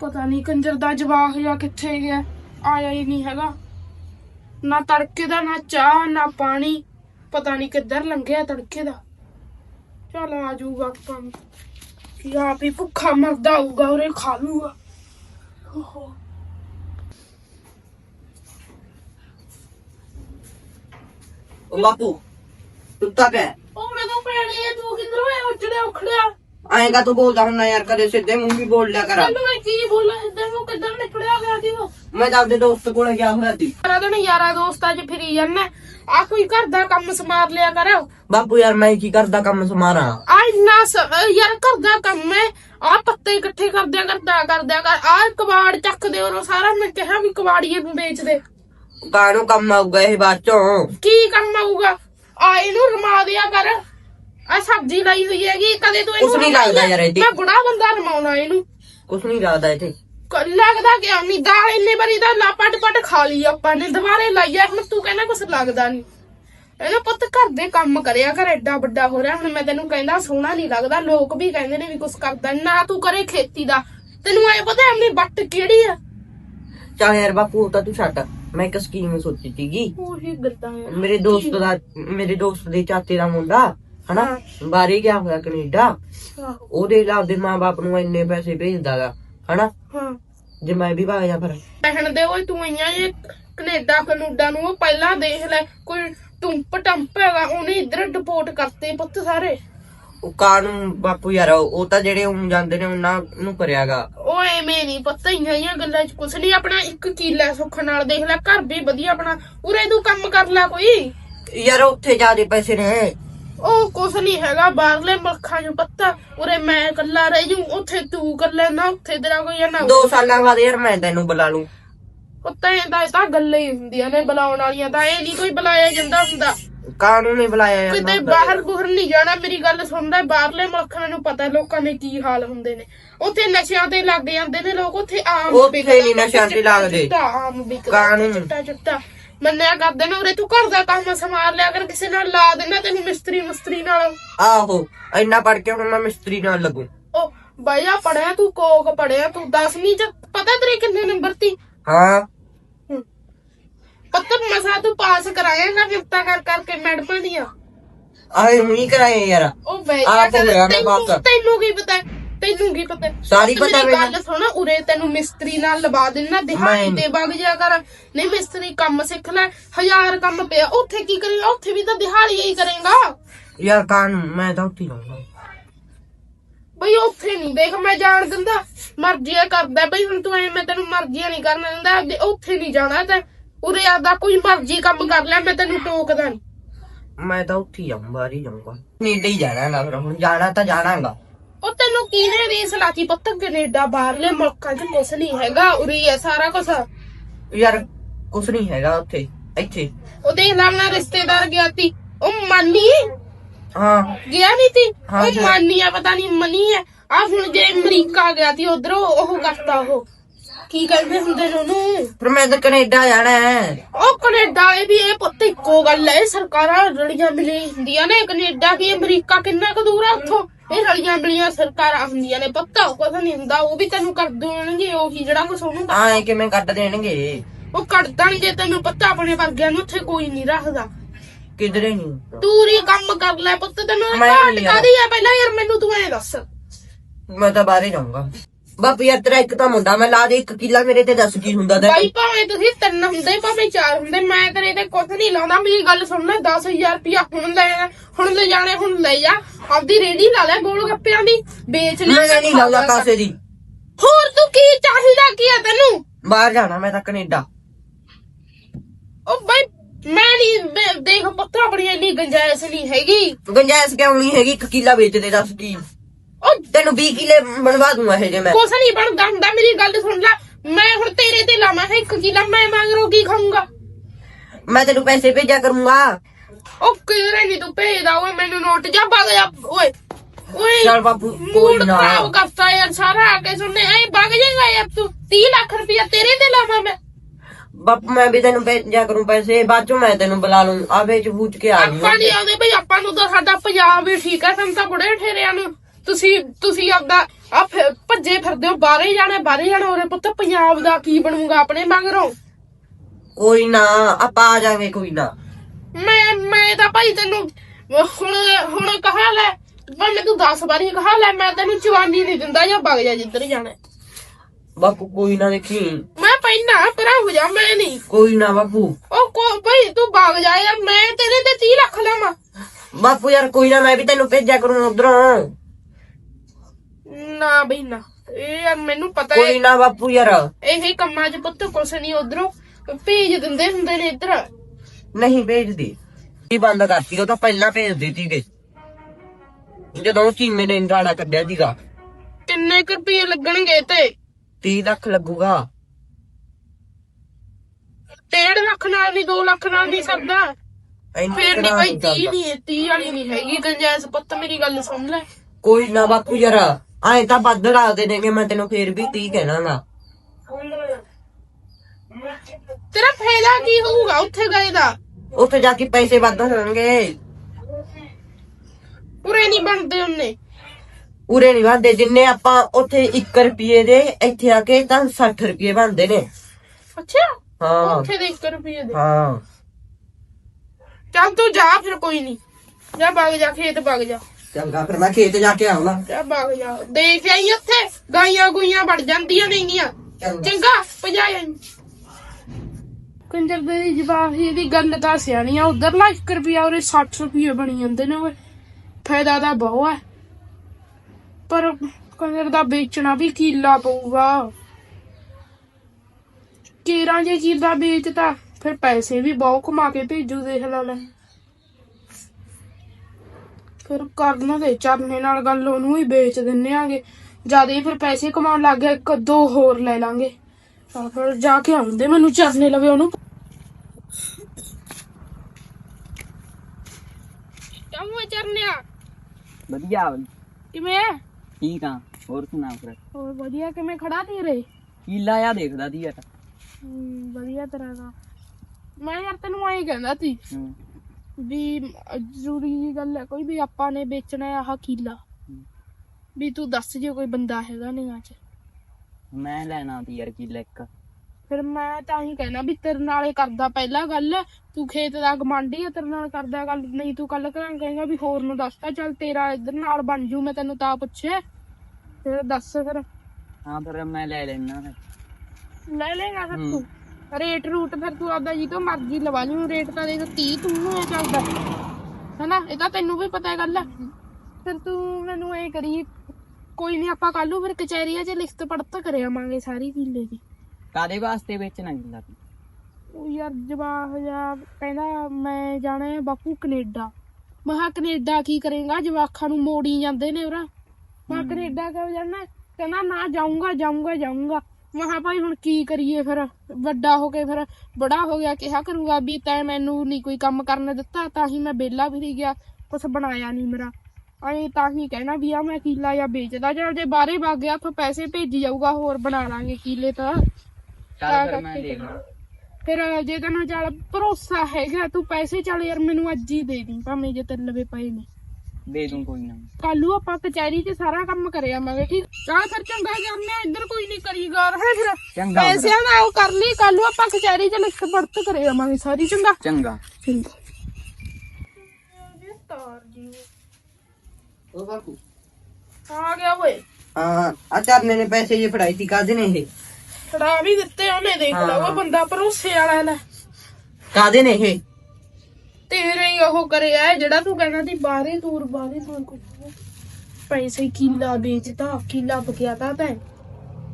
ਪਤਾ ਨਹੀਂ ਕੰਜਰ ਦਾ ਜਵਾਕ ਜਾਂ ਕਿੱਥੇ ਗਿਆ ਆਇਆ ਹੀ ਨਹੀਂ ਹੈਗਾ। ਨਾ ਤੜਕੇ ਦਾ ਨਾ ਚਾਹ ਨਾ ਪਾਣੀ ਪਤਾ ਨਹੀਂ ਕਿੱਧਰ ਲੰਘਿਆ ਤੜਕੇ ਦਾ। ਚਲ ਆ ਜਾਊਗਾ ਨੂੰ। ਕੀ ਆਪ ਹੀ ਭੁੱਖਾ ਮਰਦਾ ਹੋਊਗਾ ਉਰੇ ਖਾ ਲੂਗਾ ਓਹੋ। ਉਹ ਬਾਪੂ ਤੂੰ ਤਾਂ ਕਹਿ ਉਹ ਮੈਨੂੰ ਪੈਣੀ ਹੈ ਤੂੰ ਕਿੱਧਰੋਂ ਆਇਆ ਉੱਜੜਿਆ ਉਖੜਿਆ? ਆਏਗਾ ਤੂੰ ਬੋਲਦਾ ਹੁੰਦਾ ਯਾਰ ਕਦੇ ਸਿੱਧੇ ਮੂੰਹ ਵੀ ਬੋਲ ਲਿਆ ਕਰ। ਤੈਨੂੰ ਮੈਂ ਕੀ ਬੋਲਾਂ ਇਦਾਂ ਨੂੰ ਕਿੱਧਰ ਨਿਕਲਿਆ ਗਿਆ ਸੀ ਉਹ? ਮੈਂ ਤਾਂ ਆਪਦੇ ਦੋਸਤ ਕੋਲ ਗਿਆ ਹੋਇਆ ਸੀ। ਸਾਰਾ ਦਿਨ ਯਾਰਾ ਦੋਸਤਾਂ 'ਚ ਫਿਰੀ ਜਾਂਦਾ। ਆ ਕੋਈ ਘਰ ਦਾ ਕੰਮ ਸਮਾਰ ਲਿਆ ਕਰ। ਬਾਪੂ ਯਾਰ ਮੈਂ ਕੀ ਕਰਦਾ ਕੰਮ ਸਮਾਰਾ? ਆ ਇੰਨਾ ਸ- ਅਹ ਯਾਰ ਘਰ ਦਾ ਕੰਮ ਹੈ। ਆ ਪੱਤੇ ਇਕੱਠੇ ਕਰਦਿਆਂ ਕਰਦਾ ਕਰਦਿਆਂ ਕਰ ਆ ਕਬਾੜ ਚੱਕਦੇ ਔਰ ਸਾਰਾ ਮੈਂ ਕਿਹਾ ਵੀ ਕਬਾੜੀਏ ਨੂੰ ਵੇਚ ਦੇ। ਕਾਹਨੂੰ ਕੰਮ ਆਊਗਾ ਇਹ ਬਾਅਦ ਚੋਂ? ਕੀ ਕੰਮ ਆਊਗਾ? ਆ ਇਹਨੂੰ ਰਮਾ ਦਿਆ ਕਰ। ਆ ਸਬਜ਼ੀ ਲਾਈ ਹੋਈ ਹੈਗੀ ਕਦੇ ਤੂੰ ਕੁਛ ਨੀ ਲੱਗਦਾ ਯਾਰ ਇਹਦੀ। ਮੈਂ ਬੁੜਾ ਬੰਦਾ ਰਮਾਉਣਾ ਇਹਨੂੰ। ਕੁਛ ਨਹੀਂ ਲੱਗਦਾ ਇੱਥੇ ਕ- ਲੱਗਦਾ ਕਿ ਨਹੀਂ ਦਾਲ ਇੰਨੇ ਵਾਰੀ ਦਾ ਲਾਪਟ ਪਟ ਖਾ ਲਈ ਆਪਾਂ ਨੇ ਦੁਬਾਰੇ ਲਾਈਆ ਹੁਣ ਤੂੰ ਕਹਿੰਦਾ ਕੁਛ ਲੱਗਦਾ ਨਹੀਂ ਇਹਦਾ ਪੁੱਤ ਘਰ ਦੇ ਕੰਮ ਕਰਿਆ ਕਰ ਐਡਾ ਵੱਡਾ ਹੋ ਰਿਹਾ। ਹੁਣ ਮੈਂ ਤੈਨੂੰ ਕਹਿੰਦਾ ਸੋਹਣਾ ਨਹੀਂ ਲੱਗਦਾ। ਲੋਕ ਵੀ ਕਹਿੰਦੇ ਨੇ ਵੀ ਕੁਛ ਕਰਦਾ ਨੀ। ਨਾ ਤੂੰ ਕਰੇ ਖੇਤੀ ਦਾ। ਤੈਨੂੰ ਐ ਪਤਾ ਆਪਣੀ ਬੱਟ ਕਿਹੜੀ ਆ? ਚੱਲ ਯਾਰ ਬਾਪੂ ਉਹ ਤਾਂ ਤੂੰ ਛੱਡ। ਮੈਂ ਇੱਕ ਸਕੀਮ ਸੋਚੀ ਸੀਗੀ। ਉਹੀ ਗੱਲਾਂ ਆ ਮੇਰੇ ਦੋਸਤ ਦਾ ਮੇਰੇ ਦੋਸਤ ਦੇ ਚਾਚੇ ਦਾ ਮੁੰਡਾ ਹਨਾ? ਬਾਹਰੇ ਗਿਆ ਹੋਇਆ ਕੈਨੇਡਾ। ਉਹਦੇ ਆਪਦੇ ਮਾਂ-ਬਾਪ ਨੂੰ ਇੰਨੇ ਪੈਸੇ ਭੇਜਦਾਗਾ ਹਨਾ? ਹਾਂ। ਜੇ ਮੈਂ ਵੀ ਭਾਗ ਜਾ ਫਿਰ। ਪਹਿਣ ਦੇ ਓਏ ਤੂੰ ਆਈਆਂ ਇਹ ਕੈਨੇਡਾ ਕਨੂਡਾ ਨੂੰ ਉਹ ਪਹਿਲਾਂ ਦੇਖ ਲੈ ਕੋਈ ਟੁੰਪ ਟੰਪ ਹੈਗਾ ਉਹਨੇ ਇੱਧਰ ਡਿਪੋਰਟ ਕਰਤੇ ਪੁੱਤ ਸਾਰੇ। ਉਹ ਕਾਹਨੂੰ ਬਾਪੂ ਯਾਰ ਉਹ ਤਾਂ ਜਿਹੜੇ ਉਂ ਜਾਂਦੇ ਨੇ ਉਹਨਾਂ ਨੂੰ ਕਰਿਆਗਾ ਉਹ ਐਵੇਂ ਨਹੀਂ ਪਤਾ ਹੀ ਗੱਲਾਂ ਚ ਕੁਛ ਨਹੀਂ ਆਪਣਾ ਇੱਕ ਕੀਲਾ ਸੁੱਖ ਨਾਲ ਦੇਖ ਲੈ ਘਰ ਵੀ ਵਧੀਆ ਆਪਣਾ ਉਰੇ ਤੂੰ ਕੰਮ ਕਰ ਲੈ ਕੋਈ। ਯਾਰ ਉੱਥੇ ਜਿਆਦੇ ਪੈਸੇ ਨੇ। ਉਹ ਕੁਛ ਨਹੀਂ ਹੈਗਾ ਬਾਹਰਲੇ ਮੁਲਕਾਂ ਚ ਪੱਤਾ। ਉਰੇ ਮੈਂ ਇਕੱਲਾ ਰਹਿ ਜੂ ਉੱਥੇ ਤੂੰ ਇਕੱਲਾ ਨਾ ਉੱਥੇ ਤੇਰਾ ਕੋਈ ਨਾ। ਦੋ ਸਾਲਾਂ ਬਾਅਦ ਯਾਰ ਮੈਂ ਤੈਨੂੰ ਬੁਲਾ ਲੂੰ। ਪਤਾ ਇਹਦਾ ਤਾਂ ਗੱਲਾਂ ਹੀ ਹੁੰਦੀਆਂ ਨੇ ਬੁਲਾਉਣ ਵਾਲੀਆਂ ਤਾਂ। ਇਹ ਨਹੀਂ ਕੋਈ ਬੁਲਾਇਆ ਜਾਂਦਾ ਹੁੰਦਾ। ਕਾਹਨੂੰ ਨਹੀਂ ਬੁਲਾਇਆ ਯਾਰ ਕਿਤੇ ਬਾਹਰ ਬੁਹਰ ਨਹੀਂ ਜਾਣਾ ਮੇਰੀ ਗੱਲ ਸੁਣਦਾ ਬਾਹਰਲੇ ਮੁਲਕਾਂ ਨੂੰ ਪਤਾ ਲੋਕਾਂ ਦੇ ਕੀ ਹਾਲ ਹੁੰਦੇ ਨੇ। ਉੱਥੇ ਨਸ਼ਿਆਂ ਤੇ ਲੱਗ ਜਾਂਦੇ ਨੇ ਲੋਕ ਉੱਥੇ ਆਮ ਉੱਥੇ ਨੀ ਨਸ਼ਿਆਂ ਤੇ ਲੱਗਦੇ। ਚਿੱਟਾ ਆਮ ਵਿਕਦਾ ਕਾਹਨੂੰ? ਚਿੱਟਾ ਚਿੱਟਾ। ਮੰਨਿਆ ਕਰਦੇ ਨੇ ਉਰੇ ਤੂੰ ਘਰ ਦਾ ਕੰਮ ਸਮਾਰ ਲਿਆ ਕਰ ਕਿਸੇ ਨਾਲ ਲਾ ਦੇਣਾ ਤੈਨੂੰ ਮਿਸਤਰੀ ਮੁਸਤਰੀ ਨਾਲ। ਆਹੋ ਇੰਨਾ ਪੜ ਕੇ ਹੁਣ ਮੈਂ ਮਿਸਤਰੀ ਨਾਲ ਲੱਗੂ। ਉਹ ਬਾਇਆ ਪੜਿਆ ਤੂੰ ਕੋਕ ਪੜਿਆ ਤੂੰ 10ਵੀਂ ਚ ਪਤਾ ਤੇਰੇ ਕਿੰਨੇ ਨੰਬਰ ਤੀ ਹਾਂ। ਪਤਾ ਮਸਾ ਤੂੰ ਪਾਸ ਕਰਾਏਗਾ ਵਿਪਤਾ ਕਰ ਕਰਕੇ ਮੈਡਮਾਂ ਦੀਆਂ? ਆਏ ਨਹੀਂ ਕਰਾਏ ਯਾਰ। ਉਹ ਵੇ ਆਪ ਹੋਇਆ ਤੈਨੂੰ ਕੀ ਪਤਾ? ਤੈਨੂੰ ਕੀ ਪਤਾ? ਸਾਰੀ ਪੁੱਤ ਪਤਾ ਮੇਰੀ ਮੈਨੂੰ। ਗੱਲ ਸੁਣ ਉਰੇ ਤੈਨੂੰ ਮਿਸਤਰੀ ਨਾਲ ਲਵਾ ਦੇਣਾ ਦਿਹਾੜੀ ਮੈਂ- ਤੇ ਵਗ ਜਾ ਕਰ। ਨਹੀਂ ਮਿਸਤਰੀ ਕੰਮ ਸਿੱਖ ਲੈ ਹਜ਼ਾਰ ਕੰਮ ਪਿਆ। ਉੱਥੇ ਕੀ ਕਰੇਗਾ? ਉੱਥੇ ਵੀ ਤਾਂ ਦਿਹਾੜੀ ਹੀ ਕਰੇਗਾ। ਯਾਰ ਕਾਹਨੂੰ? ਮੈਂ ਤਾਂ ਉੱਥੇ ਹੀ ਰਹੂੰਗਾ। ਬਈ ਉੱਥੇ ਨਹੀਂ ਦੇਖ ਮੈਂ ਜਾਣ ਦਿੰਦਾ। ਮਰਜ਼ੀਆਂ ਕਰਦਾ। ਬਈ ਹੁਣ ਤੂੰ ਐ ਮੈਂ ਤੈਨੂੰ ਮਰਜ਼ੀਆਂ ਨਹੀਂ ਕਰਨ ਦਿੰਦਾ। ਉੱਥੇ ਨਹੀਂ ਜਾਣਾ ਤੇ। ਉਰੇ ਆਦਾ ਕੋਈ ਮਰਜ਼ੀ ਕੰਮ ਕਰ ਲੈ ਮੈਂ ਤੈਨੂੰ ਟੋਕਦਾ ਨਹੀਂ। ਮੈਂ ਤਾਂ ਉੱਥੇ ਹੀ ਜਾਊਂ ਬਾਹਰ ਹੀ ਜਾਊਂਗਾ। ਕੈਨੇਡਾ ਹੀ ਜਾਣਾਗਾ ਫਿਰ ਹੁਣ ਜਾਣਾ ਤਾਂ ਜਾਣਾਗਾ। ਉਹ ਤੈਨੂੰ ਕਿਹਨੇ ਰੀਸ ਲਾਤੀ ਪੁੱਤ? ਕੈਨੇਡਾ ਬਾਹਰਲੇ ਮੁਲਕਾਂ 'ਚ ਕੁਛ ਨਹੀਂ ਹੈਗਾ ਉਰੇ ਹੀ ਸਾਰਾ ਕੁਛ। ਯਾਰ ਕੁਛ ਨਹੀਂ ਹੈਗਾ ਉੱਥੇ ਇੱਥੇ। ਉਹ ਦੇਖ ਲਾ ਆਪਣਾ ਰਿਸ਼ਤੇਦਾਰ ਗਿਆ ਤੀ ਉਹ ਮਾਨੀ? ਹਾਂ। ਗਿਆ ਨਹੀਂ ਤੀ ਹਾਂ ਉਹ ਜੀ। ਮਾਨੀ ਆ ਪਤਾ ਨਹੀਂ ਮਨੀ ਹੈ ਆ ਹੁਣ ਜੇ ਅਮਰੀਕਾ ਗਿਆ ਤੀ ਉਧਰੋਂ ਉਹ ਕਰਤਾ ਉਹ। ਕੀ ਕਹਿੰਦੇ ਹੁੰਦੇ ਨੇ ਉਹਨੂੰ? ਫਿਰ ਮੈਂ ਤਾਂ ਕੈਨੇਡਾ ਜਾਣਾ ਹੈ। ਉਹ ਕੈਨੇਡਾ ਵਾਲੇ ਵੀ ਇਹ ਪੁੱਤ ਇੱਕੋ ਗੱਲ ਹੈ ਸਰਕਾਰਾਂ ਰਲੀਆਂ ਮਿਲੀਆਂ ਹੁੰਦੀਆਂ ਨੇ ਕੈਨੇਡਾ ਕੀ ਅਮਰੀਕਾ ਕਿੰਨਾ ਕੁ ਦੂਰ ਆ ਉੱਥੋਂ? ਇਹ ਰਲੀਆਂ ਮਿਲੀਆਂ ਸਰਕਾਰਾਂ ਹੁੰਦੀਆਂ ਨੇ ਪੱਤਾ ਕੁਝ ਨਹੀਂ ਹੁੰਦਾ ਉਹ ਵੀ ਤੈਨੂੰ ਕਰ ਦੇਣਗੇ ਉਹੀ ਜਿਹੜਾ ਕੁਛ ਉਹਨੂੰ ਕਰ- ਆਏ ਕਿਵੇਂ ਕੱਢ ਦੇਣਗੇ? ਉਹ ਕੱਢ ਦੇਣਗੇ ਤੈਨੂੰ ਪਤਾ ਆਪਣੇ ਵਰਗਿਆਂ ਨੂੰ ਉੱਥੇ ਕੋਈ ਨਹੀਂ ਰੱਖਦਾ। ਕਿਧਰੇ ਨਹੀਂ ਤੂੰ ਹੀ ਕੰਮ ਕਰ ਲੈ ਪੁੱਤ ਤੈਨੂੰ ਮੈਂ ਘਾਟ ਨਹੀਂ ਯਾਰ। ਕਾਦੀ ਆ? ਪਹਿਲਾਂ ਯਾਰ ਮੈਨੂੰ ਤੂੰ ਐ ਦੱਸ। ਮੈਂ ਤਾਂ ਬਾਹਰ ਹੀ ਜਾਊਂਗਾ। ਬਾਪੂ ਯਾਰ ਤੇਰਾ ਇੱਕ ਤਾਂ ਮੁੰਡਾ ਮੈਂ ਲਾ ਦੇ ਇੱਕ ਕਿੱਲਾ ਮੇਰੇ ਤੇ ਦੱਸ ਕੀ ਹੁੰਦਾ ਬਾਈ ਤੇ ਭਾਵੇਂ ਤੁਸੀਂ ਤਿੰਨ ਹੁੰਦੇ ਭਾਵੇਂ ਚਾਰ ਹੁੰਦੇ ਮੈਂ ਤੇਰੇ ਤੇ ਕੁਝ ਨਹੀਂ ਲਾਉਂਦਾ। ਮੇਰੀ ਗੱਲ ਸੁਣ ਲੈ 10000 ਰੁਪਇਆ ਹੁਣ ਲੈ ਹੁਣ ਲੈ ਜਾਣੇ ਹੁਣ ਲੈ ਜਾ ਆਪਦੀ ਰੇੜੀ ਲਾ ਲੈ ਗੋਲ ਗੱਪਿਆਂ ਦੀ ਵੇਚ ਲੈ ਮੈਂ ਨਹੀਂ ਲਾਉਂਦਾ ਕਾਸੇ ਦੀ। ਹੋਰ ਤੂੰ ਕੀ ਚਾਹੀਦਾ ਕੀ ਆ ਤੈਨੂੰ? ਬਾਹਰ ਜਾਣਾ ਮੈਂ ਤਾਂ ਕੈਨੇਡਾ। ਉਹ ਬਾਈ ਮੈਂ ਨਹੀਂ ਦੇਖ ਪੁੱਤਰਾ ਬੜੀ ਇੰਨੀ ਗੰਜਾਇਸ਼ ਨਹੀਂ ਹੈਗੀ। ਗੰਜਾਇਸ਼ ਕਿਉਂ ਨਹੀਂ ਹੈਗੀ? ਇੱਕ ਕਿੱਲਾ ਵੇਚ ਦੇ ਦੱਸ ਕੀ। ਉਹ ਤੈਨੂੰ 20 ਕਿੱਲੇ ਬਣਵਾ ਦੂੰਗਾ ਇਹ ਜੇ ਮੈਂ। ਕੁਛ ਨਹੀਂ ਬਣਦਾ ਹੁੰਦਾ ਮੇਰੀ ਗੱਲ ਸੁਣ ਲੈ। ਮੈਂ ਹੁਣ ਤੇਰੇ ਤੇ ਲਾਵਾਂ ਇੱਕ ਕਿਲਾ ਮੈਂ ਮੰਗਰੋ ਕੀ ਖਾਊਂਗਾ? ਮੈਂ ਤੈਨੂੰ ਪੈਸੇ ਭੇਜਿਆ ਕਰੂੰਗਾ। ਉਹ ਕਿਧਰੇ ਨਹੀਂ ਤੂੰ ਭੇਜਦਾ ਓਏ ਮੈਨੂੰ ਨੋਟ ਜਾ ਭਗ ਜਾ ਓਏ। ਓਏ ਚੱਲ ਬਾਪੂ ਕੋਈ ਮੂਡ ਨਾ। ਖਰਾਬ ਕਰਤਾ ਯਾਰ ਸਾਰਾ ਆ ਕੇ ਸੁਣਨੇ ਐ ਭਗ ਜਾਏਗਾ ਯਾਰ ਤੂੰ। 30 ਲੱਖ ਰੁਪਇਆ ਤੇਰੇ ਤੇ ਲਾਵਾਂ ਮੈਂ। ਬਾਪੂ ਮੈਂ ਵੀ ਤੈਨੂੰ ਭੇਜਿਆ ਕਰੂੰ ਪੈਸੇ ਬਾਅਦ ਚੋਂ ਮੈਂ ਤੈਨੂੰ ਬੁਲਾ ਲੂੰ ਆ ਵੇਚ ਬੂਚ ਕੇ ਆ ਆਪਾਂ ਜਾਊਂਗਾ ਨਹੀਂ ਆਉਂਦੇ ਬਈ ਆਪਾਂ ਨੂੰ ਤਾਂ ਸਾਡਾ ਪੰਜਾਬ ਵੀ ਠੀਕ ਆ ਸਾਨੂੰ ਤਾਂ ਬੜੇ ਠੇਰਿਆਂ ਨੂੰ। ਤੁਸੀਂ ਤੁਸੀਂ ਆਪਦਾ ਆ ਭੱਜੇ ਫਿਰਦੇ ਹੋ ਬਾਹਰੇ ਜਾਣਾ ਬਾਹਰੇ ਜਾਣਾ ਉਹਰੇ ਪੁੱਤ ਪੰਜਾਬ ਦਾ ਕੀ ਬਣੂਗਾ ਆਪਣੇ ਮਗਰੋਂ? ਕੋਈ ਨਾ ਆਪਾਂ ਆ ਜਾਾਂਗੇ ਕੋਈ ਨਾ। ਮੈਂ ਮੈਂ ਤਾਂ ਭਾਈ ਤੈਨੂੰ ਹੁਣ ਹੁਣ ਕਹਾ ਲੈ ਭਾਵੇਂ ਤੂੰ 10 ਵਾਰੀ ਕਹਾ ਲੈ ਮੈਂ ਤੈਨੂੰ ਚਵਾਨੀ ਨਹੀਂ ਦਿੰਦਾ ਜਾਂ ਵਗ ਜਾ ਜਿੱਧਰ ਜਾਣਾ। ਬਾਪੂ ਕੋਈ ਨਾ ਦੇਖੀ। ਮੈਂ ਪਹਿਨਾ ਪਰਾਂ ਹੋ ਜਾ ਮੈਂ ਨਹੀਂ। ਕੋਈ ਨਾ ਬਾਪੂ। ਉਹ ਕੋ ਭਾਈ ਤੂੰ ਵਗ ਜਾ ਯਾਰ ਮੈਂ ਤੇਰੇ ਤੇ 30 ਲੱਖ ਲਾਵਾਂ। ਬਾਪੂ ਯਾਰ ਕੋਈ ਨਾ ਮੈਂ ਵੀ ਤੈਨੂੰ ਭੇਜਿਆ ਕਰੂੰ ਉਧਰੋਂ। ਨਾ ਬਈ ਨਾ। ਇਹ ਯਾਰ ਮੈਨੂੰ ਪਤਾ ਹੈ। ਕੋਈ ਨਾ ਬਾਪੂ ਯਾਰ। ਇਹ ਕੰਮਾਂ 'ਚ ਪੁੱਤ ਕੁਛ ਨਹੀਂ ਉਧਰੋਂ ਭੇਜ ਦਿੰਦੇ ਹੁੰਦੇ ਨੇ ਇੱਧਰ। ਨਹੀਂ ਭੇਜਦੀ। ਕੀ ਬੰਦ ਕਰਤੀ ਉਹ ਤਾਂ ਪਹਿਲਾਂ ਭੇਜ ਦਿੱਤੀ ਗਈ ਜਦੋਂ ਚੀਮੇ ਨੇ ਇੰਟਰਾੜਾ ਕੱਢਿਆ ਸੀਗਾ। ਕਿੰਨੇ ਕੁ ਰੁਪਏ ਲੱਗਣਗੇ ਤੇ 30 ਲੱਖ ਲੱਗੂਗਾ। 1.5 ਲੱਖ ਨਾਲ ਨਹੀਂ 2 ਲੱਖ ਨਾਲ ਨਹੀਂ ਸਰਦਾ ਫੇਰ ਨਹੀਂ ਭਾਈ 30 ਚੱਲਦਾ। ਨਹੀਂ 30 ਵਾਲੀ ਨਹੀਂ ਹੈਗੀ। ਗੰਜਾਇਸ ਪੁੱਤ ਮੇਰੀ ਗੱਲ ਸੁਣ ਲੈ। ਕੋਈ ਨਾ ਬਾਪੂ ਯਾਰ ਐਂ ਤਾਂ ਵੱਧ ਲਾ ਦੇ ਦੇਂਗੇ ਮੈਂ ਤੈਨੂੰ ਫੇਰ ਵੀ 30 ਕਹਿਣਾਗਾ ਤੇਰਾ ਫਾਇਦਾ ਕੀ ਹੋਊਗਾ? ਉੱਥੇ ਗਏ ਦਾ। ਉੱਥੇ ਜਾ ਕੇ ਪੈਸੇ ਵੱਧ ਹੋਣਗੇ ਪੂਰੇ ਨਹੀਂ ਬਣਦੇ ਉਹਨੇ। ਉਰੇ ਨਹੀਂ ਬਣਦੇ। ਜਿੰਨੇ ਆਪਾਂ ਉੱਥੇ 1 ਰੁਪਏ ਦੇ ਇੱਥੇ ਆ ਕੇ ਤਾਂ 60 ਰੁਪਏ ਬਣਦੇ ਨੇ। ਅੱਛਾ? ਹਾਂ। ਉੱਥੇ ਦੇ 1 ਰੁਪਏ ਦੇ। ਹਾਂ। ਚੱਲ ਤੂੰ ਜਾ ਫਿਰ ਕੋਈ ਨਹੀਂ। ਜਾ ਬਾਗ ਜਾ ਖੇਤ ਬਾਗ ਜਾ। ਚੰਗਾ ਫਿਰ ਮੈਂ ਖੇਤ ਜਾ ਕੇ ਆਉਣਾ। ਜਾ ਬਾਗ ਜਾ। ਦੇਖ ਆਈ ਉੱਥੇ। ਗਾਈਆਂ ਗੁਈਆਂ ਵੜ ਜਾਂਦੀਆਂ ਨੇਗੀਆਂ। ਚੰਗਾ। ਭਜਾਇਆ ਕੰਜਰ ਦੇ ਜਵਾਬ ਇਹਦੀ ਗੱਲ ਤਾਂ ਸਿਆਣੀ ਆ ਉਧਰ ਲਾ 1 ਰੁਪਿਆ ਉਰੇ 60 ਰੁਪਏ ਬਣੀ ਜਾਂਦੇ ਨੇ ਓਏ। ਫਾਇਦਾ ਤਾਂ ਬਹੁਤ ਹੈ। ਪਰ ਕੰਜਰ ਦਾ ਵੇਚਣਾ ਵੀ ਕੀਲਾ ਪਊਗਾ। ਕੇਰਾਂ ਜੇ ਕੀਲਾ ਵੇਚਦਾ ਫਿਰ ਪੈਸੇ ਵੀ ਬਹੁਤ ਕਮਾ ਕੇ ਭੇਜੂ, ਦੇਖ ਲੈ ਲੈ। ਫਿਰ ਕਰਨ ਦੇ ਚਰਨੇ ਨਾਲ ਗੱਲ, ਉਹਨੂੰ ਹੀ ਵੇਚ ਦਿੰਨੇ ਆਗੇ। ਜਦ ਇਹ ਫਿਰ ਪੈਸੇ ਕਮਾਉਣ ਲੱਗ ਗਿਆ ਇੱਕ ਦੋ ਹੋਰ ਲੈ ਲਾਂਗੇ। ਜਾ ਕੇ ਆਉਂਦੇ ਮੈਨੂੰ ਚਰਨੇ ਲਵੇ ਉਹਨੂੰ। ਕਿਉਂ ਚਰਨਿਆ ਵਧੀਆ ਵਾ। ਕਿਵੇਂ? ਆ ਠੀਕ ਆ ਹੋਰ ਸੁਣਾ ਫਿਰ। ਹੋਰ ਵਧੀਆ ਕਿਵੇਂ ਖੜਾ ਨਹੀਂ ਰੇ ਕੀਲਾ ਆ ਦੇਖਦਾ ਦੀ ਵਧੀਆ ਤਰ੍ਹਾਂ ਦਾ। ਮੈਂ ਯਾਰ ਤੈਨੂੰ ਐਂ ਕਹਿੰਦਾ ਸੀ ਹੂੰ। ਵੀ ਅਹ, ਜ਼ਰੂਰੀ ਜਿਹੀ ਗੱਲ ਹੈ ਕੋਈ ਵੀ ਆਪਾਂ ਨੇ ਵੇਚਣਾ ਆਹ ਕੀਲਾ ਵੀ ਤੂੰ ਦੱਸ ਜੇ ਕੋਈ ਬੰਦਾ ਹੈਗਾ ਨਿਗਾਹ 'ਚ। ਮੈਂ ਲੈਣਾ ਤੀ ਯਾਰ ਕੀਲਾ ਇੱਕ ਫਿਰ ਮੈਂ ਤਾਂ ਹੀ ਕਹਿਣਾ ਵੀ ਤੇਰੇ ਨਾਲ ਕਰਦਾ ਪਹਿਲਾਂ ਗੱਲ ਤੂੰ ਖੇਤ ਦਾ ਗਮਾਂਡੀ ਆ ਤੇਰੇ ਨਾਲ ਕਰਦਾ ਗੱਲ ਨਹੀਂ ਤੂੰ ਕੱਲ ਕਰਾਂ ਕਹੇਗਾ ਵੀ ਹੋਰ ਨੂੰ ਦੱਸਤਾ ਚੱਲ ਤੇਰਾ ਇਧਰ ਨਾਲ ਬਣ ਜੂ ਮੈਂ ਤੈਨੂੰ ਤਾਂ ਪੁੱਛਿਆ। ਫਿਰ ਦੱਸ ਫਿਰ। ਹਾਂ ਫਿਰ ਮੈਂ ਲੈ ਲੈਣਾ ਲੈ ਲੇਗਾ ਫਿਰ। ਤੂੰ। ਰੇਟ ਰੂਟ ਫਿਰ ਤੂੰ ਆਦਾ ਜੀ ਤੋਂ ਮਰਜ਼ੀ ਲਵਾ ਲਈ ਰੇਟ ਤਾਂ ਦੇਖ 30 ਤੂੰ ਨੂੰ ਚੱਲਦਾ। ਹਨਾ ਇਹ ਤਾਂ ਤੈਨੂੰ ਵੀ ਪਤਾ ਹੈ ਗੱਲ। ਫਿਰ ਤੂੰ ਮੈਨੂੰ ਇਹ ਕਰੀ ਕੋਈ ਨਹੀਂ ਆਪਾਂ ਕੱਲ ਨੂੰ ਫਿਰ ਕਚਹਿਰੀਆਂ 'ਚ ਲਿਖਤ ਪੜਤ ਕਰ ਆਵਾਂਗੇ ਸਾਰੀ ਕਿੱਲੇ ਦੀ। ਕਾਦੇ ਵਾਸਤੇ ਵੇਚਣਾ ਕੀਲਾ ਤੂੰ? ਉਹ ਯਾਰ ਜਵਾਹ ਜਾ ਕਹਿੰਦਾ ਮੈਂ ਜਾਣਾ ਹੈ ਬਾਪੂ ਕੈਨੇਡਾ। ਮੈਂ ਕਿਹਾ ਕੈਨੇਡਾ ਕੀ ਕਰੇਗਾ? ਜਵਾਖਾਂ ਨੂੰ ਮੋੜੀ ਜਾਂਦੇ ਨੇ ਉਰਾ। ਮੈਂ ਕਿਹਾ ਕੈਨੇਡਾ ਕਿਉਂ ਜਾਣਾ? ਕਹਿੰਦਾ ਨਾ ਜਾਊਂਗਾ ਜਾਊਂਗਾ ਜਾਊਂਗਾ। ਮੈਂ ਕਿਹਾ ਭਾਈ ਹੁਣ ਕੀ ਕਰੀਏ ਫਿਰ? ਵੱਡਾ ਹੋ ਕੇ ਫਿਰ ਬੜਾ ਹੋ ਗਿਆ ਕਿਹਾ ਕਰੂੰਗਾ ਵੀ ਤੈਂ ਮੈਨੂੰ ਨਹੀਂ ਕੋਈ ਕੰਮ ਕਰਨ ਦਿੱਤਾ ਤਾਂ ਹੀ ਮੈਂ ਬੇਲਾ ਵੀ ਨਹੀਂ ਗਿਆ। ਕੁਛ ਬਣਾਇਆ ਨਹੀਂ ਮੇਰਾ। ਐਂ ਤਾਂ ਹੀ ਕਹਿਣਾ ਵੀ ਆ ਮੈਂ ਕੀਲਾ ਜਾਂ ਵੇਚਦਾ ਜਾਂ ਜੇ ਬਾਹਰੇ ਵਗ ਗਿਆ ਤਾਂ ਪੈਸੇ ਭੇਜੀ ਜਾਊਗਾ ਹੋਰ ਬਣਾ ਲਾਂਗੇ ਕੀਲੇ ਤਾਂ। ਚੱਲ ਫਿਰ ਮੈਂ ਦੇਖ ਲਾਂ ਫਿਰ ਜੇ ਤੈਨੂੰ ਚੱਲ ਭਰੋਸਾ ਹੈਗਾ ਤੂੰ ਪੈਸੇ ਚੱਲ ਯਾਰ ਮੈਨੂੰ ਅੱਜ ਹੀ ਦੇ ਦੀ ਭਾਵੇਂ ਜੇ ਤੇਰੇ ਲਵੇ ਪਏ ਨੇ। ਦੇ ਦੂੰ ਕੋਈ ਨਾ। ਕੱਲੂ ਆਪਾਂ ਕਚਹਿਰੀ 'ਚ ਸਾਰਾ ਕੰਮ ਕਰਿਆ ਆਵਾਂਗੇ ਠੀਕ? ਚੱਲ ਫਿਰ ਚੰਗਾ ਕਰਨੇ ਇੱਧਰ ਕੋਈ ਨਹੀਂ ਕਰੀਗਾ ਹੈ ਫਿਰ? ਚੰਗਾ। ਪੈਸਿਆਂ ਦਾ ਉਹ ਕਰ ਲਈ ਕੱਲੂ ਆਪਾਂ ਕਚਹਿਰੀ 'ਚ ਲਿਖਤ ਪੜਤ ਕਰੇ ਆਵਾਂਗੇ ਸਾਰੀ ਚੰਗਾ? ਚੰਗਾ। ਚੰਗਾ। ਤਾਰ ਜੀ। ਉਹ ਬਾਪੂ? ਆ ਗਿਆ ਓਏ? ਹਾਂ ਆ ਚਰਨੇ ਨੇ ਪੈਸੇ ਜੇ ਫੜਾਈ ਸੀ ਕਾਦੇ ਨੇ ਇਹ? ਫੜਾ ਵੀ ਦਿੱਤੇ ਉਹਨੇ ਦੇਖ ਲਾ ਉਹ ਬੰਦਾ ਭਰੋਸੇ ਵਾਲਾ ਲੈ ਕਾਦੇ ਨੇ ਇਹ? ਤੇਰੇ ਹੀ ਉਹ ਕਰਿਆ ਹੈ ਜਿਹੜਾ ਤੂੰ ਕਹਿੰਦਾ ਸੀ ਬਾਹਰੇ ਦੂਰ ਬਾਹਰੇ ਦੂਰ ਕੁਝ ਪੈਸੇ ਕਿੱਲਾ ਵੇਚਦਾ ਕਿੱਲਾ ਬਕਿਆ ਤਾਂ ਤੈਂ।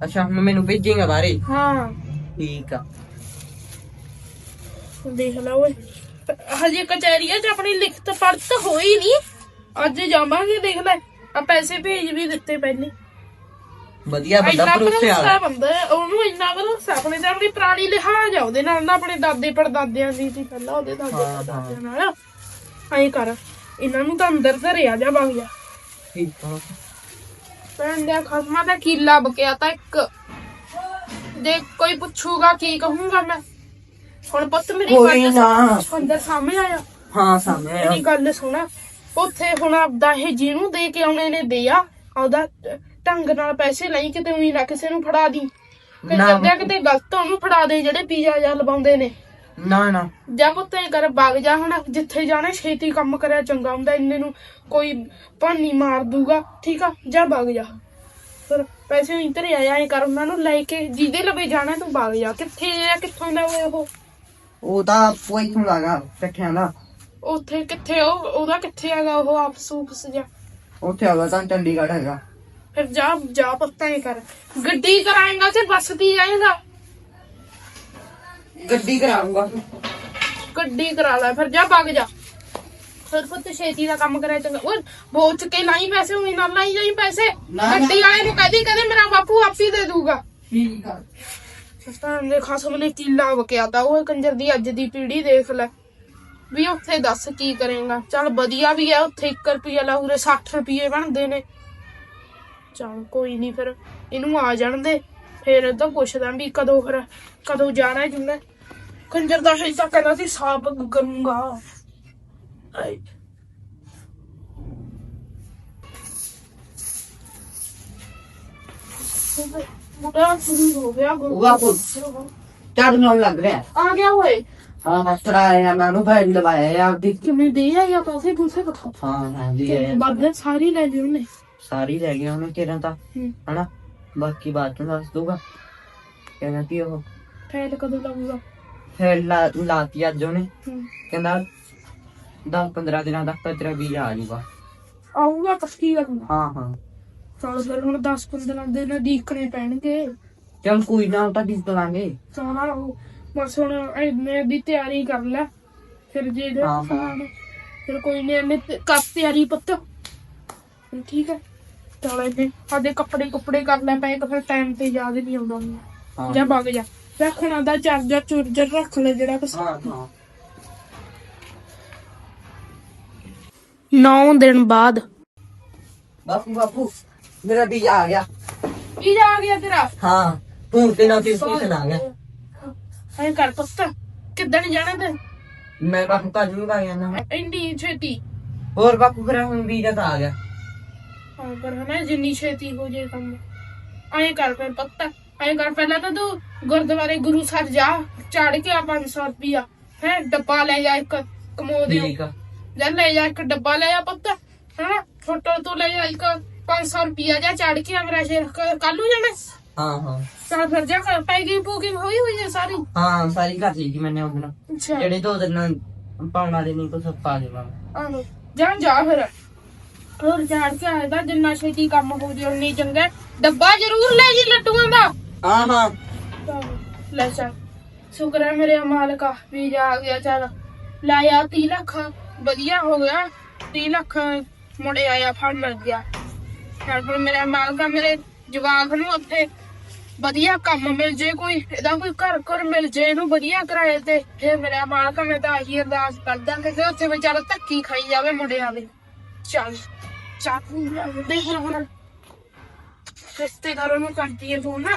ਅੱਛਾ ਹੁਣ ਮੈਨੂੰ ਭੇਜੇਗਾ ਹਾਂ। ਠੀਕ ਆ। ਦੇਖ ਲਾ ਓਏ। ਹਜੇ ਕਚਹਿਰੀਆਂ 'ਚ ਆਪਣੀ ਲਿਖਤ ਪੜਤ ਹੋਈ ਨਹੀਂ। ਅੱਜ ਜਾਵਾਂਗੇ ਦੇਖ ਲੈ। ਆ ਪੈਸੇ ਭੇਜ ਵੀ ਦਿੱਤੇ ਪਹਿਲੇ। ਵਧੀਆ ਬੰਦਾ ਇੰਨਾ ਭਰੋਸੇ ਭਰੋਸਾ ਵਾਲਾ। ਬੰਦਾ ਹੈ, ਉਹਨੂੰ ਇੰਨਾ ਭਰੋਸਾ ਆਪਣੇ ਤੇ ਆਪਣੀ ਪੁਰਾਣੀ ਲਿਹਾਜ਼ ਆ ਉਹਦੇ ਨਾਲ ਨਾ ਆਪਣੇ ਦਾਦੇ ਪੜਦਾਦਿਆਂ ਦੀ ਸੀ ਪਹਿਲਾਂ ਉਹਦੇ ਦਾਦੇ ਹਾਂ, ਪੜਦਾਦਿਆਂ ਨਾਲ। ਐਂ ਕਰ ਇਹਨਾਂ ਨੂੰ ਤਾਂ ਅੰਦਰ ਧਰਿਆ ਜਾ ਬਗ ਜਾ ਠੀਕ ਆ। ਭੈਣ ਦੇ ਖਸਮਾ ਦਾ ਕੀਲਾ ਬਕਿਆ ਤਾਂ ਇੱਕ। ਜੇ ਕੋਈ ਪੁੱਛੂਗਾ ਕੀ ਕਹੂੰਗਾ ਮੈਂ? ਹੁਣ ਪੁੱਤ ਮੇਰੀ ਕੋਈ ਗੱਲ ਨਾ। ਸੁਣ। ਅੰਦਰ ਸਾਹਮਣੇ ਆਇਆ। ਹਾਂ ਸਾਹਮਣੇ ਆ। ਮੇਰੀ ਗੱਲ ਸੁਣ। ਉੱਥੇ ਹੁਣ ਆਪਦਾ ਇਹ ਜਿਹਨੂੰ ਦੇ ਕੇ ਆਉਣੇ ਨੇ ਦਿਆ ਆਪਦਾ ਢੰਗ ਨਾਲ ਪੈਸੇ ਲਈ ਕਿਤੇ ਉਹੀ ਨਾ ਕਿਸੇ ਨੂੰ ਫੜਾ ਦੀ। ਕਿ ਨਾ। ਜੱਦਿਆ ਕਿਤੇ ਗਲਤ ਉਹਨੂੰ ਫੜਾ ਦੇ ਜਿਹੜੇ ਪੀਜ਼ਾ ਜਾਂ ਲਵਾਉਂਦੇ ਨੇ। ਨਾ ਨਾ। ਜਾਂ ਪੁੱਤੇ ਕਰ ਵਗ ਜਾ ਹੁਣ ਜਿੱਥੇ ਜਾਣਾ ਛੇਤੀ ਕੰਮ ਕਰਿਆ ਚੰਗਾ ਹੁੰਦਾ ਇੰਨੇ ਨੂੰ ਕੋਈ ਭਾਨੀ ਮਾਰ ਦੂਗਾ ਠੀਕ ਆ? ਜਾ ਵਗ ਜਾ। ਫਿਰ ਪੈਸੇ ਇੰਤਰ ਆਇਆ ਐ ਕਰ ਉਹਨਾਂ ਨੂੰ ਲੈ ਕੇ ਜਿਹਦੇ ਲਵੇ ਜਾਣਾ ਤੂੰ ਵਗ ਜਾ। ਕਿੱਥੇ ਆ ਕਿੱਥੋਂ ਦਾ ਓਏ ਉਹ? ਉਹ ਤਾਂ ਕੋਈ ਤੋਂ ਲਗਾ ਇਕੱਠਿਆਂ ਦਾ। ਉੱਥੇ ਕਿੱਥੇ ਉਹ ਉਹਦਾ ਕਿੱਥੇ ਹੈਗਾ ਉਹ ਆਪਸ ਉਪਸ ਜਾ ਉੱਥੇ ਹੈਗਾ ਤਾਂ ਚੰਡੀਗੜ੍ਹ ਹੈਗਾ। ਫਿਰ ਜਾ ਜਾ ਪੱਤਾ ਨਹੀਂ ਕਰ। ਗੱਡੀ ਕਰਾਏਗਾ ਕਿ ਬੱਸ ਦੀ ਜਾਏਗਾ ਗੱਡੀ ਕਰਾਉਂਗਾ ਗੱਡੀ ਕਰਾ ਲੈ ਫਿਰ ਜਾ ਵਗ ਜਾ। ਫਿਰ ਪੁੱਤ ਛੇਤੀ ਦਾ ਕੰਮ ਕਰਿਆ ਚੰਗਾ। ਓਏ ਬੋਚ ਕੇ ਲਾਈ ਪੈਸੇ ਉਹੀ ਨਾਲ ਲਾਈ ਜਾਈ ਪੈਸੇ। ਨਾ। ਗੱਡੀ ਵਾਲੇ ਨੂੰ ਕਹਦੀ ਕਹਦੇ ਮੇਰਾ ਬਾਪੂ ਆਪੀ ਦੇ ਦੂਗਾ। ਠੀਕ ਆ। ਸਸਤਾ ਨੇ ਖਸਮ ਨੇ ਕੀਲਾ ਵਕਿਆ ਤਾ ਉਹ ਕੰਜਰ ਦੀ ਅੱਜ ਦੀ ਪੀੜੀ ਦੇਖ ਲੈ। ਵੀ ਉੱਥੇ ਦੱਸ ਕੀ ਕਰੇਗਾ? ਚੱਲ ਵਧੀਆ ਵੀ ਆ ਉੱਥੇ 1 ਰੁਪਿਆ ਲਾਉਰੇ 60 ਰੁਪਏ ਬਣਦੇ ਨੇ। ਚੱਲ ਕੋਈ ਨਹੀਂ ਫਿਰ ਇਹਨੂੰ ਆ ਜਾਣ ਦੇ। ਫਿਰ ਤਾਂ ਪੁੱਛਦਾ ਵੀ ਕਦੋਂ ਫਿਰ ਕਦੋਂ ਜਾਣਾ ਜੁਣਾ ਕੰਜਰ ਦਾ ਹੈ ਤਾਂ ਕਹਿੰਦਾ ਸੀ ਸਾਬ ਕਰੂੰਗਾ। ਮੁੰਡਾ ਸ਼ੁਰੂ ਹੋ ਗਿਆ ਗੁਰੂ ਬਾਪੂ। ਚੜ ਨਾਲ ਲੱਗ ਰਿਹਾ। ਆ ਗਿਆ ਓਏ। ਹਾਂ ਮਾਸਟਰ ਆਇਆ ਮੈਂ ਉਹਨੂੰ ਫੈਲ ਲਵਾਇਆ ਆਪਦੀ। ਕਿਵੇਂ ਦੇ ਆਇਆ ਪੈਸੇ ਪੂਸੇ ਕਿੱਥੋਂ ਹਾਂ ਹਾਂ ਜੀ ਬਾਦ ਸਾਰੀ ਲੈ ਲਈ ਉਹਨੇ? ਸਾਰੀ ਲੈ ਗਿਆ ਉਹਨੇ ਤੇਰਾ ਤਾਂ ਹੂੰ। ਹਨਾ? ਬਾਕੀ ਬਾਅਦ ਚ ਦੱਸ ਦੂਗਾ ਕਹਿੰਦਾ ਕਿ ਉਹ ਫੈਲ ਕਦੋਂ ਲਾਊਗਾ? ਫੈਲ ਲਾ ਲਾਤੀ ਅੱਜ ਉਹਨੇ। ਕਹਿੰਦਾ 10 15 ਦਿਨਾਂ ਤੱਕ ਤੇਰਾ ਵੀਜ਼ਾ ਆ ਜਾਊਗਾ। ਆਊਗਾ ਪੱਕੀ ਗੱਲ ਹਾਂ ਹਾਂ। ਚਲ ਫਿਰ ਹੁਣ 10 15 ਦਿਨ ਦੇਖਣੇ ਪੈਣਗੇ। ਚਲ ਕੋਈ ਨਾ ਤਾਂ ਦਿਸ ਲਾਂਗੇ ਸਾਰਾ ਉਹ ਬਸ ਹੁਣ ਇਹਨੇ ਦੀ ਤਿਆਰੀ ਕਰ ਲੈ। ਫਿਰ ਜੇ ਇਹਦੇ ਹਾਂ, ਫਿਰ ਕੋਈ ਨਹੀਂ ਇਹਨੇ ਤੇ- ਕਰ ਤਿਆਰੀ ਪੁੱਤ। ਠੀਕ ਹੈ। ਚਲ ਇਹਨੇ ਆਦੇ ਕੱਪੜੇ ਕੁੱਪੜੇ ਕਰ ਲੈ ਪਏ ਫਿਰ ਟਾਈਮ ਤੇ ਯਾਦ ਨਹੀਂ ਆਉਂਦਾ ਹਾਂ। ਜਾ ਵਗ ਜਾ। ਰੱਖਣਾ ਦਾ ਚਾਰਜਰ ਚੁਰਜਰ ਰੱਖ ਲੈ ਜਿਹੜਾ ਕੁਛ। ਹਾਂ ਹਾਂ। 9 ਦਿਨ ਬਾਅਦ। ਬਾਪੂ ਬਾਪੂ ਮੇਰਾ ਵੀਜ਼ਾ ਆ ਗਿਆ। ਕੀ ਆ ਗਿਆ ਤੇਰਾ? ਹਾਂ ਤੂੰ ਤੇ ਨਾ ਤੇ ਆ ਗਿਆ। ਐਂ ਕਰ ਪੁੱਤ ਕਿੱਦਣ ਜਾਣਾ ਤੇ? ਮੈਂ ਬਾਪੂ ਕੱਲ ਨੂੰ ਆ ਗਿਆ ਨਾ ਇੰਨੀ ਛੇਤੀ? ਹੋਰ ਬਾਪੂ ਫਿਰ ਹੁਣ ਵੀਜ਼ਾ ਤਾਂ ਆ ਗਿਆ। ਹਾਂ ਪਰ ਹਨਾ ਜਿੰਨੀ ਛੇਤੀ ਹੋ ਜੇ ਕੰਮ। ਐਂ ਕਰ ਫਿਰ ਪੁੱਤ ਐਂ ਕਰ ਪਹਿਲਾਂ ਤਾਂ ਤੂੰ ਗੁਰਦੁਆਰੇ ਗੁਰੂ ਸਾਹਿਬ ਜਾ ਚਾੜ ਕੇ ਆ 500 ਰੁਪਿਆ ਹੈ ਡੱਬਾ ਲੈ ਜਾ ਇੱਕ ਕਮੋਦੇ ਠੀਕ ਆ। ਜਾਂ ਲੈ ਜਾ ਇੱਕ ਡੱਬਾ ਲੈ ਜਾ ਪੁੱਤ ਹਨਾ ਫੋਟੋ ਤੋਂ ਲੈ ਜਾ ਇੱਕ 500 ਰੁਪਿਆ ਜਾ ਚਾੜ ਕੇ ਆ ਮੇਰਾ ਸ਼ੇਰ ਕੱਲ ਨੂੰ ਜਾਣਾ। ਹਾਂ ਹਾਂ। ਚੱਲ ਫਿਰ ਜਾ ਕਰ ਪੈਕਿੰਗ ਪੂਕਿੰਗ ਹੋਈ ਹੋਈ ਹੈ ਸਾਰੀ? ਹਾਂ ਸਾਰੀ ਕਰ ਲਈ ਸੀ ਮੈਨੇ ਉਹਦੇ ਅੱਛਾ। ਦੋ ਦਿਨ ਪਾਉਣ ਵਾਲੇ ਨਹੀਂ ਕੋ ਸਭ ਪਾ ਦੇਵਾਂ ਆਹੋ। ਜਾ ਜਾ ਫਿਰ। ਹੋਰ ਜਾੜ ਕੇ ਆਏਗਾ ਜਿੰਨਾ ਛੇਤੀ ਕੰਮ ਹੋ ਜੇ ਉਨੀ ਚੰਗਾ ਡੱਬਾ ਜ਼ਰੂਰ ਲੈ ਜੀ ਲੱਡੂਆਂ ਦਾ। ਹਾਂ ਹਾਂ। ਚੱਲ, ਲੈ ਚੱਲ। ਸ਼ੁਕਰ ਹੈ ਮੇਰੇ ਮਾਲਕਾ ਵੀਜ਼ਾ ਆ ਗਿਆ ਚੱਲ। ਲਾਇਆ 30 ਲੱਖ ਵਧੀਆ ਹੋ ਗਿਆ। 30 ਲੱਖ ਮੁੜੇ ਆਇਆ ਫੜ ਮਿਲ ਗਿਆ। ਚੱਲ ਫਿਰ ਮੇਰੇ ਮਾਲਕਾ ਮੇਰੇ ਜਵਾਕ ਨੂੰ ਉੱਥੇ ਵਧੀਆ ਕੰਮ ਮਿਲ ਜੇ ਕੋਈ ਇਹਦਾ ਕੋਈ ਘਰ ਘਰ ਮਿਲ ਜੇ ਇਹਨੂੰ ਵਧੀਆ ਕਿਰਾਏ ਤੇ ਇਹ ਮੇਰਾ ਮਾਲਕਾ ਮੈਂ ਤਾਂ ਆਹੀ ਅਰਦਾਸ ਕਰਦਾ ਕਿ ਜੇ ਉੱਥੇ ਵਿਚਾਰਾ ਧੱਕੀ ਖਾਈ ਜਾਵੇ ਮੁੰਡਿਆਂ ਦੇ। ਚੱਲ ਦੇਖ ਲੈ ਹੁਣ ਰਿਸ਼ਤੇਦਾਰਾਂ ਨੂੰ ਕਰਦੀ ਹੈ ਫੋਨ ਨਾ।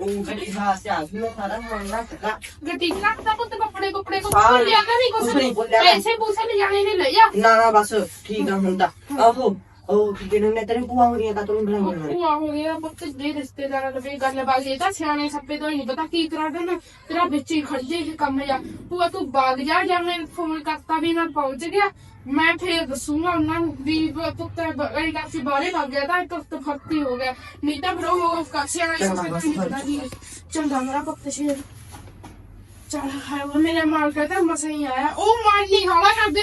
ਉਹ ਗੱਡੀ ਖਾਸ ਜਾ ਮੈਂ ਸਾਰਾ ਸਮਾਨ ਨਾ ਸਕਾ ਗੱਡੀ ਰੱਖਦਾ ਪੁੱਤ ਕੱਪੜੇ ਕੁੱਪੜੇ ਕੋ ਹਾਂ, ਭੁੱਲਿਆ ਨਾ ਨਹੀਂ ਕੁਛ। ਪੈਸੇ ਪੂਸੇ ਲੈ ਜਾਣੇ ਨੇ ਲੈ ਜਾ। ਨਾ ਨਾ ਬਸ ਠੀਕ ਆ ਹੁੰਦਾ ਆਹੋ। ਉਹ ਜਿਹਨੂੰ ਨੇ ਤੇਰੇ ਭੂਆ ਹੋ ਰਹੀਆਂ ਤਾਂ ਤੈਨੂੰ ਬੁਲਾਉਂਦੇ। ਨੇ ਉਹ ਹੋ ਗਿਆ ਪੁੱਤ ਦੇ ਰਿਸ਼ਤੇਦਾਰਾਂ ਨਾਲ ਵੀ ਗੱਲ ਬਾਤ ਇਹ ਤਾਂ ਸਿਆਣੇ ਸੱਪੇ ਤੋਂ ਹੀ ਨਹੀਂ ਪਤਾ ਕੀ ਕਰਾ ਦੇਣਾ। ਤੇਰਾ ਵਿੱਚ ਹੀ ਖੜ ਜੇ ਇਹ ਕੰਮ ਜਾ ਤੂੰ ਤੂੰ ਬਾਗ ਜਾ ਜਾਂ ਮੈਂ ਫੋਨ ਕਰਤਾ ਵੀ ਮੈਂ ਪਹੁੰਚ ਗਿਆ ਮੈਂ ਫੇਰ ਦੱਸੂਗਾ ਉਹਨਾਂ ਨੂੰ ਵੀ ਬ- ਪੁੱਤ ਐਂ ਕਾਸੀ ਬਾਰੇ ਲੱਗ ਗਿਆ ਤਾਂ ਇੱਕ ਹਫ਼ਤੇ ਫਰਤੀ ਹੋ ਗਿਆ। ਨਹੀਂ ਤਾਂ ਫਿਰ ਉਹ ਕਾਸਿਆਂ ਚੰਗਾ ਨਾਲ ਬਸ ਨਹੀਂ ਪਤਾ ਕੀ। ਚੰਗਾ ਮੇਰਾ ਪੁੱਤ ਸ਼ੇਰ। ਚਲ ਹਾਏ ਉਹ ਮੇਰਾ ਮਾਲ ਕਹਿੰਦਾ ਮਸਾ ਹੀ ਆਇਆ। ਉਹ ਮਾਲ ਨਹੀਂ ਹਵਾ ਕਰਦੇ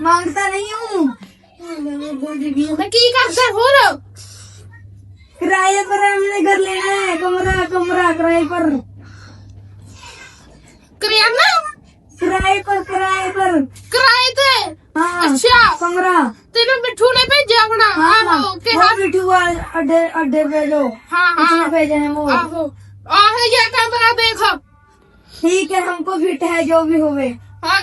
माँगता नहीं हूँ। किराए पर हमने घर लेना है कमरा कमरा किराए पर। किराया किराए पर किराए पर। किराए पे? हाँ, अच्छा। कमरा। तेरे मिठू ने पे जागना हाँ, हाँ। ओके हाँ। मिठू अड्डे अड्डे पे लो हाँ हाँ। भेजे हैं वो। आहो। आहो ये कमरा देखो। ठीक है हमको फिट है जो भी होवे।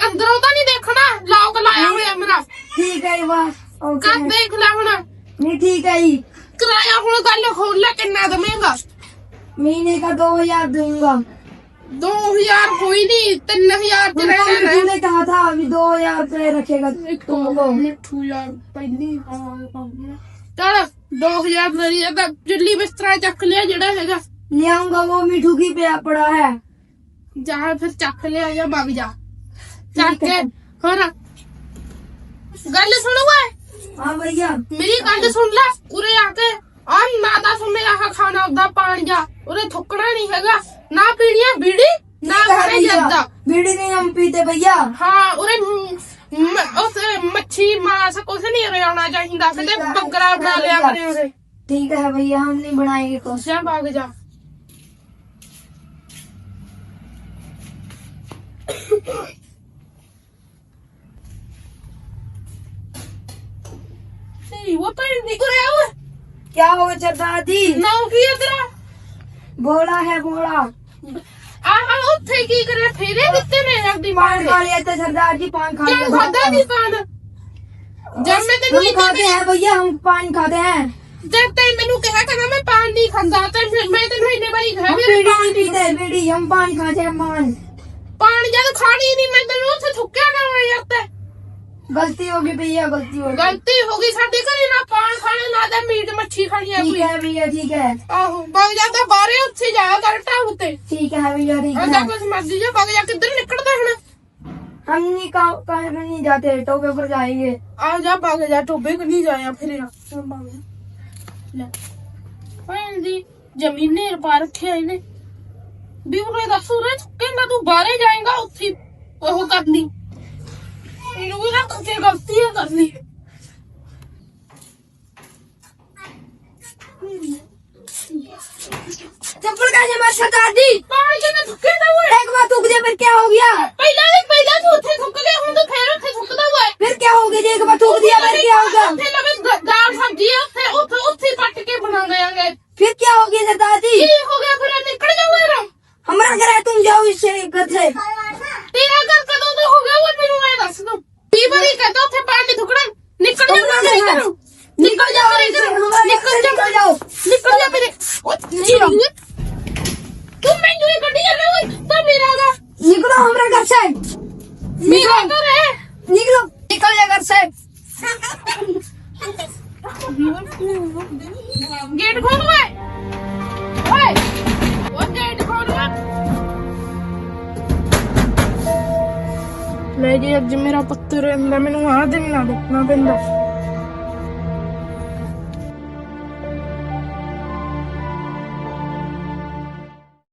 ਅੰਦਰੋਂ ਤਾਂ ਨਹੀਂ ਦੇਖਣਾ ਲੌਕ ਲਾਇਆ ਹੋਇਆ ਮੇਰਾ ठीक है बस ओके ਕਰ ਦੇਖ ਲੈ ਹੁਣ नहीं ठीक है ही ਕਿਰਾਇਆ ਹੁਣ ਗੱਲ ਖੋਲ ਲੈ ਕਿੰਨਾ ਦਵੇਂਗਾ महीने का दो हजार दूंगा 2000 ਹੋਈ ਨਹੀਂ 3000 ਚ उनको ਰਹਿਣਾ मिठू ने कहा था अभी दो हजार रुपये रखेगा तुमको ਮਿੱਠੂ ਯਾਰ ਪਹਿਲੀ ਚਲ 2000 ਮੇਰੀ ਤਾਂ ਜੁੱਲੀ ਬਿਸਤਰਾ ਚੱਕ ਲਿਆ ਜਿਹੜਾ ਹੈਗਾ ले आऊंगा वो मिठू की पे पड़ा है ਜਾ ਫਿਰ ਚੱਕ ਲਿਆ ਜਾਂ ਵਗ ਜਾ गल सुनूँगा हाँ भैया। मेरी गल सुन आके और माता सो मेरा हा खाना उदा पान उरे थुकना नहीं हैगा। ना पीनी है बीड़ी ना खाने जद्दा बीड़ी नहीं हम पीते भैया। हाँ उरे उस मच्छी मांस कुछ नहीं उरे आना चाहिए कहते बकरा बना लिया करे उरे। ठीक है भैया हम नहीं बनाएँगे कुछ। जा भाग जा। ਨਹੀਂ ਉਹ ਤਾਂ ਨਹੀਂ ਕਰਿਆ ਓਏ क्या होगा सरदार जी ਨਾ ਕੀ ਤੇਰਾ भोला है भोला ਆਹ ਉੱਥੇ ਕੀ ਕਰਿਆ ਫੇਰੇ ਦਿੱਤੇ ਨੇ ਆਪਦੀ ਮਾਂ पान ਨੇ खा लिया था सरदार जी पान खा ਕਿਆ लिया ਖਾਦਾ था। ਨਹੀਂ ਪਾਣ ਜਦ ਮੈਂ ਤੈਨੂੰ हम ਇੱਥੇ खाते हैं भैया हम पान खाते हैं ਜਦ ਤੇ ਮੈਨੂੰ ਕਿਹਾ ਕਹਿੰਦਾ ਮੈਂ ਪਾਣ ਨਹੀਂ ਖਾਂਦਾ ਤੇ ਫਿਰ ਮੈਂ ਤੈਨੂੰ ਇੰਨੇ ਵਾਰੀ ਕਿਹਾ हम ਵੀ बीड़ी नहीं पीते बीड़ी हम पान खाते हैं पान ਪਾਣ ਜਦ ਖਾਣੀ ਨਹੀਂ ਮੈਂ ਤੈਨੂੰ ਉੱਥੇ ਥੁੱਕਿਆ ਕਰਾਂ ਯਾਰ ਤੇ गलती होगी भैया गलती होगी ਗਲਤੀ ਹੋ ਗਈ ਸਾਡੇ ਘਰੇ ਨਾ ਪਾਣ ਖਾਣੇ ਨਾ ਤਾਂ ਮੀਟ ਮੱਛੀ ਖਾਣੀ ਆ ठीक ਕੋਈ है भैया ठीक है ਆਹੋ ਬਗ ਜਾਂਦਾ ਬਾਹਰੇ ਉੱਥੇ ਜਾਇਆ ਕਰ ਢਾਬ ਤੇ ठीक है भैया ठीक ਆਂਦਾ है ਕੁਛ ਮਰਜ਼ੀ ਜਾ ਬਗ ਜਾ ਕਿੱਧਰ ਨਿਕਲਦਾ ਹੁਣ हम नहीं कहाँ कहीं पे नहीं जाते टोपे पर जाएंगे ਆ ਜਾ ਬਗ ਜਾ ਟੋਬੇ ਕਿ ਨਹੀਂ ਜਾਇਆ ਫਿਰ ਆ ਚੱਲ ਵਗ ਜਾ। ਲੈ ਭੈਣ ਦੀ ਜ਼ਮੀਨੇ ਰਪਾ ਰੱਖਿਆ ਇਹਨੇ ਵੀ ਉਹਨੇ ਦੱਸ ਉਰੇ ਕਹਿੰਦਾ ਤੂੰ ਬਾਹਰੇ ਜਾਏਗਾ ਉੱਥੇ ਹੀ ਉਹ ਕਰਨੀ 누구랑 같이가 뛰어갔니? चप्पल कैसे मार सका दी एक बार थूक दे फिर क्या हो गया पहला एक पहला तो थे थूक गए हम तो खैर थे थूकता हुआ फिर क्या हो गया एक बार थूक दिया फिर क्या होगा थे लगे दाल सब्ज़ी थे उठे उठे पट के बना गए फिर क्या हो गया सरदार जी हो गया फिर निकल जाओ हमारा घर है तुम जाओ इससे घर से तेरा घर ਸੱਸ ਨੂੰ ਵੀ ਵਾਰੀ ਕਹਤਾ ਉੱਥੇ ਬਾਹਰ ਨਹੀਂ ਥੁਕਣਾ। ਨਿਕਲ ਜਾ ਮੇਰੇ ਘਰੋਂ। ਨਿਕਲ ਜਾ ਮੇਰੇ ਘਰੋਂ। ਨਿਕਲ ਜਾ ਨਿਕਲ ਜਾ ਮੇਰੇ ਉਹ ਜੀ ਅੱਜ ਮੇਰਾ ਪੁੱਤਰ ਹੁੰਦਾ ਮੈਨੂੰ ਆਹ ਦਿਨ ਨਾ ਦੇਖਣਾ ਪੈਂਦਾ।